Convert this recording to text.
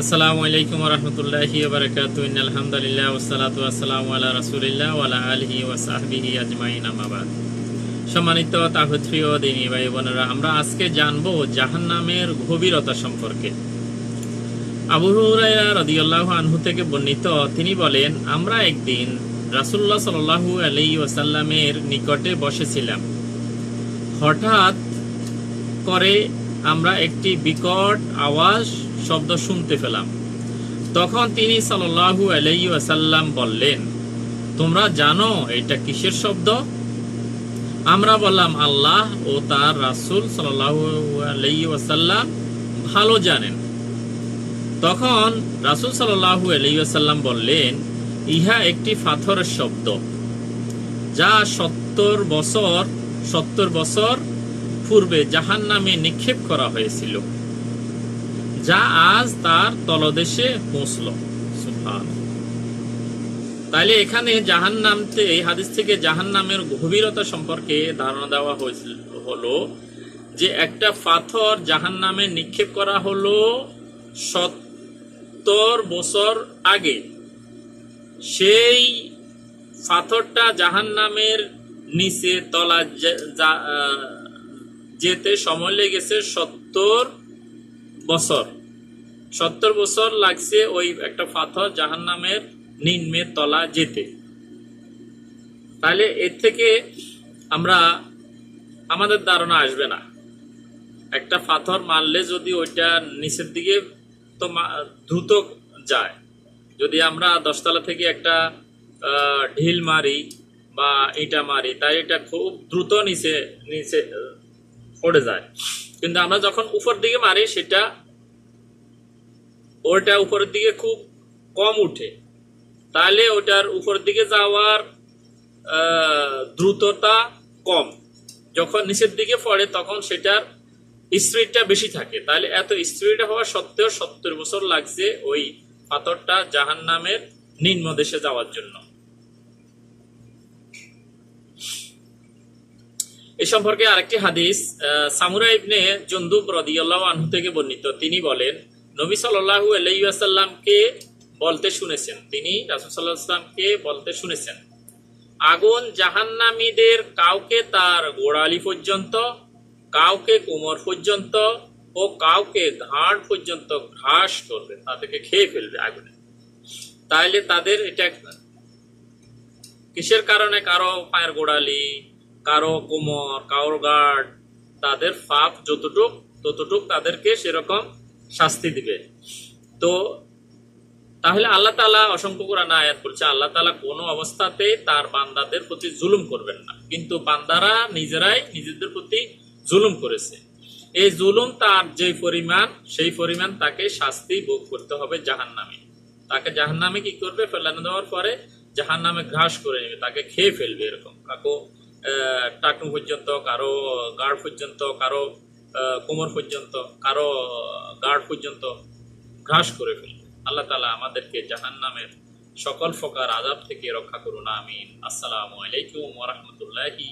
আসসালামু আলাইকুম রহমতুল্লাহি বারাকাতু আলহামদুলিল্লাহ ওসালাতু আসসালামু আলা রাসূলিল্লাহ ওয়া আলা আলিহি ওয়া সাহবিহি আজমাইন, আম্মা সম্মানিত তাহুদ প্রিয় দিনী ভাই বোনেরা আমরা আজকে জানব জাহান্নামের গভীরতা সম্পর্কে। আবু হুরায়রা রাদিয়াল্লাহু আনহু থেকে বর্ণিত, তিনি বলেন, আমরা একদিন রাসূলুল্লাহ সাল্লাল্লাহু আলাইহি ওয়াসাল্লামের নিকটে বসেছিলাম। হঠাৎ করে আমরা একটি বিকট আওয়াজ শব্দ শুনতে পেলাম। তখন তিনি সাল্লাল্লাহু আলাইহি ওয়াসাল্লাম বললেন, তোমরা জানো এটা কিসের শব্দ? আমরা বললাম, আল্লাহ ও তার রাসূল আলাইহি ভালো জানেন। তখন রাসূল সাল্লাল্লাহু আলাইহি ওয়াসাল্লাম বললেন, ইহা একটি পাথরের শব্দ, যা সত্তর বছর সত্তর বছর পূর্বে জাহান নামে নিক্ষেপ করা হয়েছিল। যা আজ তার তলদেশে পৌঁছল। তাইলে এখানে জাহান নামতে এই হাদিস থেকে জাহান নামের গভীরতা সম্পর্কে ধারণা দেওয়া হয়েছিল, হলো যে একটা পাথর জাহান নামে নিক্ষেপ করা হলো সত্তর বছর আগে সেই পাথরটা জাহান নামের নিচে তলা যেতে সময় লেগেছে সত্তর বছর। সত্তর বছর লাগছে ওই একটা পাথর জাহান নামের নিম্নে তলা যেতে। তাহলে এর থেকে আমরা আমাদের ধারণা আসবে না। একটা পাথর মারলে যদি ওইটা নিচের দিকে তো দ্রুত যায়। যদি আমরা দশতলা থেকে একটা ঢিল মারি বা ইটা মারি তাই এটা খুব দ্রুত নিচে নিচে পড়ে যায়। কিন্তু আমরা যখন উপর দিকে মারি, সেটা ওটা উপরের দিকে খুব কম উঠে। তাহলে ওটার উপর দিকে যাওয়ার দ্রুততা কম। যখন নিচের দিকে পড়ে, তখন সেটার স্পিডটা বেশি থাকে। তাহলে এত স্পিড হওয়া সত্ত্বেও সত্তর বছর লাগছে ওই পাথরটা জাহান নামের নিম্ন দেশে যাওয়ার জন্য। এই সম্পর্কে আরেকটি হাদিস সামুরা ইবনে জন্দুব রাদিয়াল্লাহু আনহু থেকে বর্ণিত। তিনি বলেন, নবী সাল্লাল্লাহু আলাইহি ওয়াসাল্লামকে বলতে শুনেছেন? তিনি রাসূল আলাইহি বলতে শুনেছেন? আগুন জাহান্নামীদের কাউকে তার গোড়ালি পর্যন্ত, কাউকে কোমর পর্যন্ত ও কাউকে ঘাড় পর্যন্ত ঘাস করবে তাদেরকে খেয়ে ফেলবে আগুনে। তাইলে তাদের এটা কিসের কারণে কারও পায়ের গোড়ালি কারও কোমর, কারও গার্ড, তাদের ফাপ যতটুক, ততটুক তাদেরকে সেরকম শাস্তি দিবে। তো তাহলে আল্লাহ তালা অসংখ্য কোরআন আয়াত বলছে আল্লাহ তালা কোনো অবস্থাতে তার বান্দাদের প্রতি জুলুম করবেন না। কিন্তু বান্দারা নিজেরাই নিজেদের প্রতি জুলুম করেছে। এই জুলুম তার যে পরিমাণ, সেই পরিমাণ তাকে শাস্তি ভোগ করতে হবে জাহান নামে তাকে জাহান নামে কি করবে? ফেলানো দেওয়ার পরে জাহান নামে ঘাস করে নেবে, তাকে খেয়ে ফেলবে এরকম। কাকো টাকনু পর্যন্ত, কারও গাড় পর্যন্ত, কারও কোমর পর্যন্ত, কারও গার্ড পর্যন্ত ঘাস করে ফেলবে আল্লাহ তালা আমাদেরকে জাহান নামের সকল ফকার আজাব থেকে রক্ষা করুন। আমিন। আসসালামু আলাইকুম ওরহমতুল্লাহি